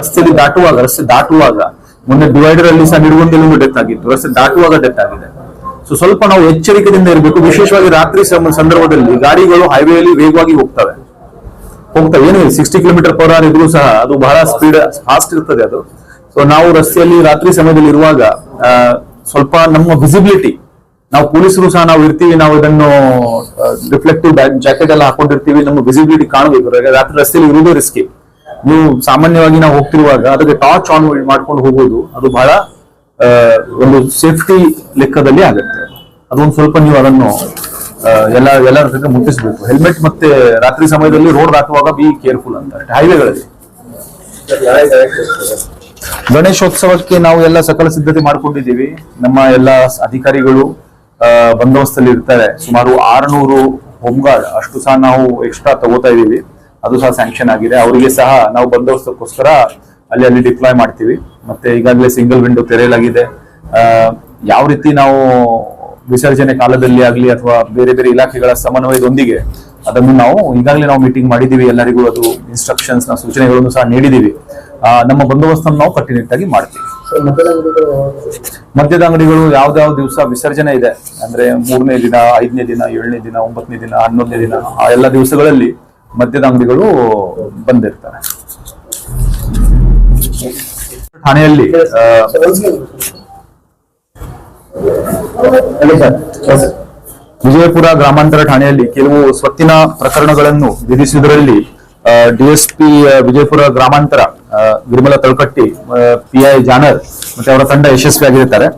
ರಸ್ತೆಯಲ್ಲಿ ದಾಟುವಾಗ, ರಸ್ತೆ ದಾಟುವಾಗ, ಮೊನ್ನೆ ಡಿವೈಡರ್ ಅಲ್ಲಿ ಸಹ ನಿಡುಗೊಂದಲ್ಲಿ ಡೆತ್ ಆಗಿತ್ತು. ರಸ್ತೆ ದಾಟುವಾಗ ಡೆತ್ ಆಗಿದೆ. ಸೊ ಸ್ವಲ್ಪ ನಾವು ಎಚ್ಚರಿಕೆಯಿಂದ ಇರಬೇಕು. ವಿಶೇಷವಾಗಿ ರಾತ್ರಿ ಸಂದರ್ಭದಲ್ಲಿ ಗಾಡಿಗಳು ಹೈವೇಲಿ ವೇಗವಾಗಿ ಹೋಗ್ತವೆ. ಹೋಗ್ತವೆ. ಏನು ಸಿಕ್ಸ್ಟಿ ಕಿಲೋಮೀಟರ್ ಪರ್ ಅವರ್ ಇದ್ರೂ ಸಹ ಅದು ಬಹಳ ಸ್ಪೀಡ್ ಫಾಸ್ಟ್ ಇರ್ತದೆ ಅದು. ಸೊ ನಾವು ರಸ್ತೆಯಲ್ಲಿ ರಾತ್ರಿ ಸಮಯದಲ್ಲಿ ಇರುವಾಗ ಸ್ವಲ್ಪ ನಮ್ಮ ವಿಸಿಬಿಲಿಟಿ ನಾವು ಪೊಲೀಸರು ಸಹ ನಾವು ಇರ್ತೀವಿ, ನಾವು ಇದನ್ನು ರಿಫ್ಲೆಕ್ಟಿವ್ ಜಾಕೆಟ್ ಎಲ್ಲ ಹಾಕೊಂಡಿರ್ತೀವಿ ನಮ್ಮ ವಿಸಿಬಿಲಿಟಿ ಕಾಣಬೇಕು. ರಾತ್ರಿ ರಸ್ತೆಯಲ್ಲಿ ಇರುವುದೇ ರಿಸ್ಕಿ ನೀವು ಸಾಮಾನ್ಯವಾಗಿ ನಾವು ಹೋಗ್ತಿರುವಾಗ ಅದಕ್ಕೆ ಟಾರ್ಚ್ ಆನ್ ಮಾಡ್ಕೊಂಡು ಹೋಗೋದು, ಅದು ಬಹಳ ಒಂದು ಸೇಫ್ಟಿ ಲೆಕ್ಕದಲ್ಲಿ ಆಗುತ್ತೆ. ಅದೊಂದು ಸ್ವಲ್ಪ ನೀವು ಅದನ್ನು ಎಲ್ಲ ಎಲ್ಲರ ಜೊತೆ ಮುಟ್ಟಿಸ್ಬೇಕು. ಹೆಲ್ಮೆಟ್ ಮತ್ತೆ ರಾತ್ರಿ ಸಮಯದಲ್ಲಿ ರೋಡ್ ದಾಟುವಾಗ ಬಿ ಕೇರ್ಫುಲ್ ಅಂತ ಹೈವೇಗಳಲ್ಲಿ ಗಣೇಶೋತ್ಸವಕ್ಕೆ ನಾವು ಎಲ್ಲ ಸಕಲ ಸಿದ್ಧತೆ ಮಾಡ್ಕೊಂಡಿದ್ದೀವಿ. ನಮ್ಮ ಎಲ್ಲ ಅಧಿಕಾರಿಗಳು ಬಂದೋಬಸ್ತಲ್ಲಿ ಇರ್ತಾರೆ. ಸುಮಾರು ಆರುನೂರು ಹೋಮ್ಗಾರ್ಡ್, ಅಷ್ಟು ಸಹ ನಾವು ಎಕ್ಸ್ಟ್ರಾ ತಗೋತಾ ಇದೀವಿ ಅದು ಸಹ ಸ್ಯಾಂಕ್ಷನ್ ಆಗಿದೆ. ಅವರಿಗೆ ಸಹ ನಾವು ಬಂದೋಬಸ್ತಕ್ಕೋಸ್ಕರ ಅಲ್ಲಿ ಅಲ್ಲಿ ಡಿಪ್ಲಾಯ್ ಮಾಡ್ತೀವಿ. ಮತ್ತೆ ಈಗಾಗಲೇ ಸಿಂಗಲ್ ವಿಂಡೋ ತೆರೆಯಲಾಗಿದೆ. ಯಾವ ರೀತಿ ನಾವು ವಿಸರ್ಜನೆ ಕಾಲದಲ್ಲಿ ಆಗಲಿ ಅಥವಾ ಬೇರೆ ಬೇರೆ ಇಲಾಖೆಗಳ ಸಮನ್ವಯದೊಂದಿಗೆ ಅದನ್ನು ನಾವು ಈಗಾಗಲೇ ನಾವು ಮೀಟಿಂಗ್ ಮಾಡಿದೀವಿ ಎಲ್ಲರಿಗೂ ಅದು ಇನ್ಸ್ಟ್ರಕ್ಷನ್ಸ್ನ ಸೂಚನೆಗಳನ್ನು ಸಹ ನೀಡಿದೀವಿ ನಮ್ಮ ಬಂದೋಬಸ್ತನ್ನು ನಾವು ಕಟ್ಟುನಿಟ್ಟಾಗಿ ಮಾಡ್ತೀವಿ. ಮದ್ಯದ ಅಂಗಡಿಗಳು ಯಾವ್ದಾವ್ ದಿವಸ ವಿಸರ್ಜನೆ ಇದೆ. ಅಂದ್ರೆ ಮೂರನೇ ದಿನ ಐದನೇ ದಿನ ಏಳನೇ ದಿನ ಒಂಬತ್ತನೇ ದಿನ ಹನ್ನೊಂದನೇ ದಿನ ಆ ಎಲ್ಲ ದಿವಸಗಳಲ್ಲಿ ಮದ್ಯದ ಅಂಗಡಿಗಳು ಬಂದಿರ್ತಾರೆ. ಠಾಣೆಯಲ್ಲಿ ವಿಜಯಪುರ ಗ್ರಾಮಾಂತರ ಠಾಣೆಯಲ್ಲಿ ಕೆಲವು ಸ್ವತ್ತಿನ ಪ್ರಕರಣಗಳನ್ನು ವಿಧಿಸುವುದರಲ್ಲಿ ಡಿಎಸ್ಪಿ ವಿಜಯಪುರ ಗ್ರಾಮಾಂತರ ನಿರ್ಮಲ ಗಿರಿಮಲ ತಳಕಟ್ಟಿ ಪಿಐ ಜಾನರ್ ಮತ್ತೆ ಅವರ ತಂಡ ಯಶಸ್ವಿಯಾಗಿರುತ್ತಾರೆ.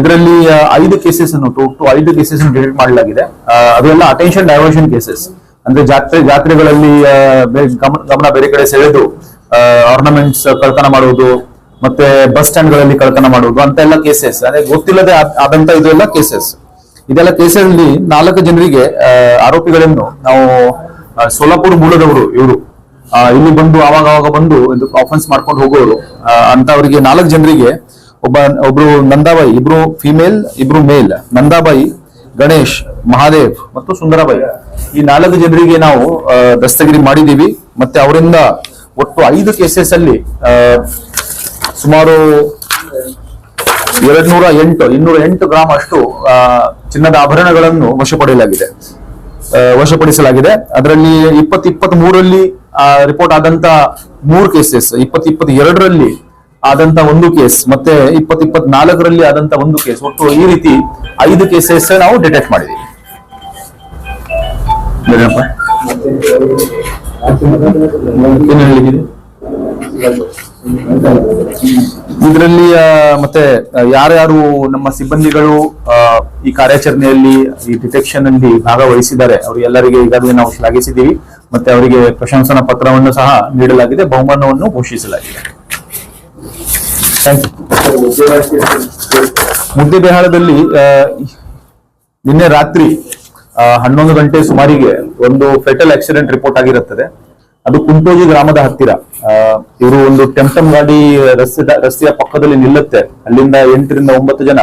ಇದರಲ್ಲಿ ಐದು ಕೇಸಸ್ ಅನ್ನು ಟು ಐದು ಕೇಸಸ್ ಡಿಟೆಕ್ಟ್ ಮಾಡಲಾಗಿದೆ. ಅದೆಲ್ಲ ಅಟೆನ್ಷನ್ ಡೈವರ್ಷನ್ ಕೇಸಸ್ ಅಂದ್ರೆ ಜಾತ್ರೆ, ಜಾತ್ರೆಗಳಲ್ಲಿ ಗಮನ ಬೇರೆ ಕಡೆ ಸೆಳೆದು ಆರ್ನಮೆಂಟ್ಸ್ ಕಳ್ತನ ಮಾಡುವುದು, ಮತ್ತೆ ಬಸ್ ಸ್ಟ್ಯಾಂಡ್ಗಳಲ್ಲಿ ಕಳ್ತನ ಮಾಡುವುದು ಅಂತ ಎಲ್ಲ ಕೇಸಸ್ ಅಂದ್ರೆ ಗೊತ್ತಿಲ್ಲದೆ ಆದಂತ ಇದೆಲ್ಲ ಕೇಸಸ್ ಇದೆಲ್ಲ ಕೇಸಲ್ಲಿ ನಾಲ್ಕು ಜನರಿಗೆ ಆರೋಪಿಗಳನ್ನು ನಾವು ಸೋಲಾಪುರ ಮೂಲದವರು ಇವರು. ಇಲ್ಲಿ ಬಂದು ಆವಾಗ ಆವಾಗ ಬಂದು ಇದು ಆಫೆನ್ಸ್ ಮಾಡ್ಕೊಂಡು ಹೋಗೋರು. ಅಂತ ಅವರಿಗೆ ನಾಲ್ಕು ಜನರಿಗೆ ಒಬ್ಬ, ಒಬ್ರು ನಂದಾಬಾಯಿ, ಇಬ್ರು ಫಿಮೇಲ್ ಇಬ್ರು ಮೇಲ್ ನಂದಾಬಾಯಿ, ಗಣೇಶ್, ಮಹಾದೇವ್ ಮತ್ತು ಸುಂದರಬಾಯಿ. ಈ ನಾಲ್ಕು ಜನರಿಗೆ ನಾವು ದಸ್ತಗಿರಿ ಮಾಡಿದ್ದೀವಿ. ಮತ್ತೆ ಅವರಿಂದ ಒಟ್ಟು ಐದು ಕೇಸಸ್ ಅಲ್ಲಿ ಸುಮಾರು ಎರಡ್ ನೂರ ಎಂಟು ಇನ್ನೂರ ಎಂಟು ಗ್ರಾಮ್ ಅಷ್ಟು ಚಿನ್ನದ ಆಭರಣಗಳನ್ನು ವಶಪಡೆಯಲಾಗಿದೆ ಆ, ವಶಪಡಿಸಲಾಗಿದೆ. ಅದರಲ್ಲಿ ಇಪ್ಪತ್ ಇಪ್ಪತ್ತ್ ಮೂರಲ್ಲಿ ರಿಪೋರ್ಟ್ ಆದಂತ ಮೂರು ಕೇಸಸ್ ಇಪ್ಪತ್ ಇಪ್ಪತ್ ಎರಡರಲ್ಲಿ ಆದಂತ ಒಂದು ಕೇಸ್ ಮತ್ತೆ ಇಪ್ಪತ್ ನಾಲ್ಕರಲ್ಲಿ ಆದಂತ ಒಂದು ಕೇಸ್ ಒಟ್ಟು ಈ ರೀತಿ ಐದು ಕೇಸಸ್ ನಾವು ಡಿಟೆಕ್ಟ್ ಮಾಡಿದ್ದೀವಿ. ಇದರಲ್ಲಿ ಮತ್ತೆ ಯಾರ್ಯಾರು ನಮ್ಮ ಸಿಬ್ಬಂದಿಗಳು ಈ ಕಾರ್ಯಾಚರಣೆಯಲ್ಲಿ, ಈ ಡಿಟೆಕ್ಷನ್ ಅಲ್ಲಿ ಭಾಗವಹಿಸಿದ್ದಾರೆ ಅವರಿಗೆಲ್ಲರಿಗೆ ಈಗಾಗಲೇ ನಾವು ಶ್ಲಾಘಿಸಿದ್ದೀವಿ. ಮತ್ತೆ ಅವರಿಗೆ ಪ್ರಶಂಸನಾ ಪತ್ರವನ್ನು ಸಹ ನೀಡಲಾಗಿದೆ, ಬಹುಮಾನವನ್ನು ಘೋಷಿಸಲಾಗಿದೆ. ಮುದ್ದೆ ಬಿಹಾರದಲ್ಲಿ ನಿನ್ನೆ ರಾತ್ರಿ ಹನ್ನೊಂದು ಗಂಟೆ ಸುಮಾರಿಗೆ ಒಂದು ಫೆಟಲ್ ಆಕ್ಸಿಡೆಂಟ್ ರಿಪೋರ್ಟ್ ಆಗಿರುತ್ತದೆ. ಅದು ಕುಂಟೋಜಿ ಗ್ರಾಮದ ಹತ್ತಿರ. ಇವರು ಒಂದು ಟೆಂಟಮ್ ಗಾಡಿ ರಸ್ತೆದ, ರಸ್ತೆಯ ಪಕ್ಕದಲ್ಲಿ ನಿಲ್ಲುತ್ತೆ. ಅಲ್ಲಿಂದ ಎಂಟರಿಂದ ಒಂಬತ್ತು ಜನ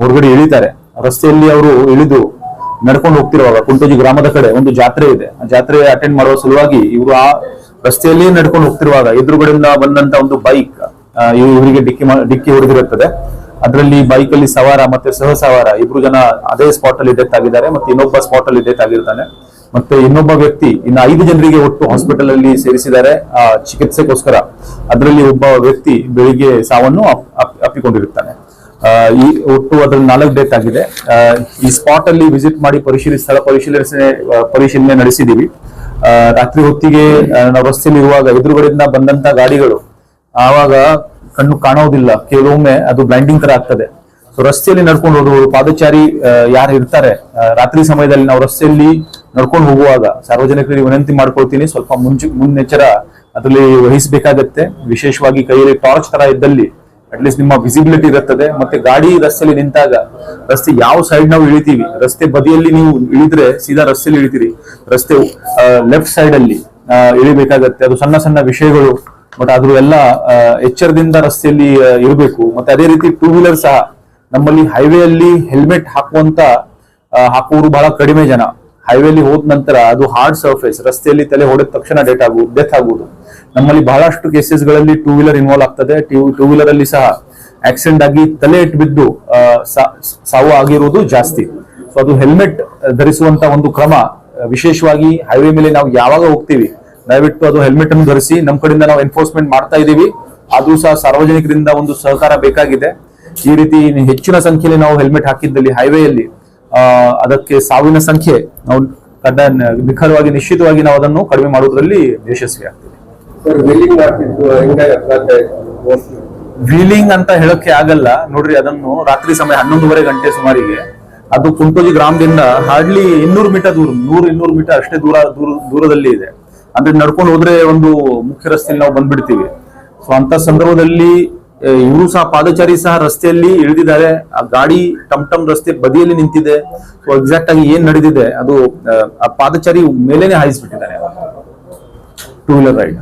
ಹೊರಗಡೆ ಇಳಿತಾರೆ. ರಸ್ತೆಯಲ್ಲಿ ಅವರು ಇಳಿದು ನಡ್ಕೊಂಡು ಹೋಗ್ತಿರುವಾಗ ಕುಂಟೋಜಿ ಗ್ರಾಮದ ಕಡೆ ಒಂದು ಜಾತ್ರೆ ಇದೆ. ಆ ಜಾತ್ರೆ ಅಟೆಂಡ್ ಮಾಡುವ ಸಲುವಾಗಿ ಇವರು ಆ ರಸ್ತೆಯಲ್ಲಿಯೇ ನಡ್ಕೊಂಡು ಹೋಗ್ತಿರುವಾಗ ಎದುರುಗಡೆಯಿಂದ ಬಂದಂತ ಒಂದು ಬೈಕ್ ಇವರಿಗೆ ಡಿಕ್ಕಿ ಡಿಕ್ಕಿ ಹೊಡೆದಿರುತ್ತದೆ. ಅದರಲ್ಲಿ ಬೈಕ್ ಅಲ್ಲಿ ಸವಾರ ಮತ್ತೆ ಸಹ ಸವಾರ, ಇಬ್ರು ಜನ ಅದೇ ಸ್ಪಾಟ್ ಅಲ್ಲಿ ಡೆತ್ ಆಗಿದ್ದಾರೆ ಮತ್ತೆ ಇನ್ನೊಬ್ಬ ಸ್ಪಾಟ್ ಅಲ್ಲಿ ಡೆತ್ ಆಗಿರ್ತಾನೆ. ಮತ್ತೆ ಇನ್ನೊಬ್ಬ ವ್ಯಕ್ತಿ, ಇನ್ನು ಐದು ಜನರಿಗೆ ಒಟ್ಟು ಹಾಸ್ಪಿಟಲ್ ಅಲ್ಲಿ ಸೇರಿಸಿದ್ದಾರೆ, ಆ, ಚಿಕಿತ್ಸೆಗೋಸ್ಕರ. ಅದರಲ್ಲಿ ಒಬ್ಬ ವ್ಯಕ್ತಿ ಬೆಳಿಗ್ಗೆ ಸಾವನ್ನು ಅಪ್- ಅಪ್- ಅಪ್ಪಿಕೊಂಡಿರುತ್ತಾನೆ. ಈ ಒಟ್ಟು ಅದ್ರಲ್ಲಿ ನಾಲ್ಕು ಡೆತ್ ಆಗಿದೆ. ಈ ಸ್ಪಾಟ್ ಅಲ್ಲಿ ವಿಸಿಟ್ ಮಾಡಿ ಪರಿಶೀಲಿಸಿ ಸ್ಥಳ ಪರಿಶೀಲನೆ ಪರಿಶೀಲನೆ ನಡೆಸಿದೀವಿ. ರಾತ್ರಿ ಹೊತ್ತಿಗೆ ನಾವು ರಸ್ತೆಯಲ್ಲಿ ಇರುವಾಗ ಎದುರುಗಡೆಯಿಂದ ಬಂದಂತ ಗಾಡಿಗಳು, ಆವಾಗ ಕಣ್ಣು ಕಾಣೋದಿಲ್ಲ, ಕೆಲವೊಮ್ಮೆ ಅದು ಬ್ಲೈಂಡಿಂಗ್ ತರ ಆಗ್ತದೆ. ಸೊ ರಸ್ತೆಯಲ್ಲಿ ನಡ್ಕೊಂಡು ಹೋಗುವವರು ಪಾದಚಾರಿ ಯಾರು ಇರ್ತಾರೆ ರಾತ್ರಿ ಸಮಯದಲ್ಲಿ ನಾವು ರಸ್ತೆಯಲ್ಲಿ ನಡ್ಕೊಂಡು ಹೋಗುವಾಗ ಸಾರ್ವಜನಿಕರಿಗೆ ವಿನಂತಿ ಮಾಡ್ಕೊಳ್ತೀನಿ, ಸ್ವಲ್ಪ ಮುಂಚೆ, ಮುನ್ನೆಚ್ಚರ ಅದರಲ್ಲಿ ವಹಿಸಬೇಕಾಗತ್ತೆ. ವಿಶೇಷವಾಗಿ ಕೈಯಲ್ಲಿ ಟಾರ್ಚ್ ತರ ಇದ್ದಲ್ಲಿ ಅಟ್ಲೀಸ್ಟ್ ನಿಮ್ಮ ವಿಸಿಬಿಲಿಟಿ ಇರುತ್ತದೆ. ಮತ್ತೆ ಗಾಡಿ ರಸ್ತೆಯಲ್ಲಿ ನಿಂತಾಗ, ರಸ್ತೆ ಯಾವ ಸೈಡ್ ನಾವು ಇಳಿತೀವಿ, ರಸ್ತೆ ಬದಿಯಲ್ಲಿ ನೀವು ಇಳಿದ್ರೆ ಸೀದಾ ರಸ್ತೆಯಲ್ಲಿ ಇಳಿತೀರಿ. ರಸ್ತೆ ಲೆಫ್ಟ್ ಸೈಡ್ ಅಲ್ಲಿ ಇಳಿಬೇಕಾಗತ್ತೆ. ಅದು ಸಣ್ಣ ಸಣ್ಣ ವಿಷಯಗಳು ಬಟ್ ಆದ್ರೂ ಎಲ್ಲ ಎಚ್ಚರದಿಂದ ರಸ್ತೆಯಲ್ಲಿ ಇರಬೇಕು. ಮತ್ತೆ ಅದೇ ರೀತಿ ಟೂ ವೀಲರ್ ಸಹ ನಮ್ಮಲ್ಲಿ ಹೈವೇ ಅಲ್ಲಿ ಹೆಲ್ಮೆಟ್ ಹಾಕುವಂತ ಹಾಕುವವರು ಬಹಳ ಕಡಿಮೆ ಜನ. ಹೈವೇಲಿ ಹೋದ ನಂತರ ಅದು ಹಾರ್ಡ್ ಸರ್ಫೇಸ್ ರಸ್ತೆಯಲ್ಲಿ ತಲೆ ಹೊಡೆದ ತಕ್ಷಣ ಡೇಟ್ ಆಗುವುದು ಡೆತ್ ಆಗುವುದು. ನಮ್ಮಲ್ಲಿ ಬಹಳಷ್ಟು ಕೇಸಸ್ಗಳಲ್ಲಿ ಟೂ ವೀಲರ್ ಇನ್ವಾಲ್ವ್ ಆಗ್ತದೆ. ಟೂ ವೀಲರ್ ಅಲ್ಲಿ ಸಹ ಆಕ್ಸಿಡೆಂಟ್ ಆಗಿ ತಲೆ ಇಟ್ಟು ಬಿದ್ದು ಸಾವು ಆಗಿರುವುದು ಜಾಸ್ತಿ. ಸೊ ಅದು ಹೆಲ್ಮೆಟ್ ಧರಿಸುವಂತ ಒಂದು ಕ್ರಮ ವಿಶೇಷವಾಗಿ ಹೈವೇ ಮೇಲೆ ನಾವು ಯಾವಾಗ ಹೋಗ್ತೀವಿ ದಯವಿಟ್ಟು ಅದು ಹೆಲ್ಮೆಟ್ ಅನ್ನು ಧರಿಸಿ ನಮ್ಮ ಕಡೆಯಿಂದ ನಾವು ಎನ್ಫೋರ್ಸ್ಮೆಂಟ್ ಮಾಡ್ತಾ ಇದೀವಿ ಅದು ಸಹ ಸಾರ್ವಜನಿಕರಿಂದ ಒಂದು ಸಹಕಾರ ಬೇಕಾಗಿದೆ. ಈ ರೀತಿ ಹೆಚ್ಚಿನ ಸಂಖ್ಯೆಯಲ್ಲಿ ನಾವು ಹೆಲ್ಮೆಟ್ ಹಾಕಿದ್ದಲ್ಲಿ ಆ ಅದಕ್ಕೆ ಸಾವಿನ ಸಂಖ್ಯೆ ನಾವು ಕಡ್ಡಾಯ ನಿಖರವಾಗಿ ನಿಶ್ಚಿತವಾಗಿ ನಾವು ಅದನ್ನು ಕಡಿಮೆ ಮಾಡುವುದರಲ್ಲಿ ಯಶಸ್ವಿ ಆಗ್ತೀವಿ. ವೀಲಿಂಗ್ ಅಂತ ಹೇಳಕ್ಕೆ ಆಗಲ್ಲ. ನೋಡ್ರಿ ಅದನ್ನು ರಾತ್ರಿ ಸಮಯ ಹನ್ನೊಂದುವರೆ ಗಂಟೆ ಸುಮಾರಿಗೆ ಅದು ಕುಂಟೋಜಿ ಗ್ರಾಮದಿಂದ ಹಾರ್ಡ್ಲಿ ಇನ್ನೂರು ಮೀಟರ್ ದೂರ ನೂರು ಇನ್ನೂರು ಮೀಟರ್ ಅಷ್ಟೇ ದೂರ ದೂರ ದೂರದಲ್ಲಿ ಇದೆ. ಅಂದ್ರೆ ನಡ್ಕೊಂಡು ಹೋದ್ರೆ ಒಂದು ಮುಖ್ಯ ರಸ್ತೆಯಲ್ಲಿ ನಾವು ಬಂದ್ಬಿಡ್ತೀವಿ. ಸೊ ಅಂತ ಸಂದರ್ಭದಲ್ಲಿ ಇವರು ಸಹ ಪಾದಚಾರಿ ಸಹ ರಸ್ತೆಯಲ್ಲಿ ಇಳಿದಿದ್ದಾರೆ. ಆ ಗಾಡಿ ಟಮ್ ಟಮ್ ರಸ್ತೆ ಬದಿಯಲ್ಲಿ ನಿಂತಿದೆ. ಸೊ ಎಕ್ಸಾಕ್ಟ್ ಆಗಿ ಏನ್ ನಡೆದಿದೆ ಅದು ಆ, ಪಾದಚಾರಿ ಮೇಲೇನೆ ಹಾಯಿಸ್ಬಿಟ್ಟಿದ್ದಾರೆ. Two wheeler ride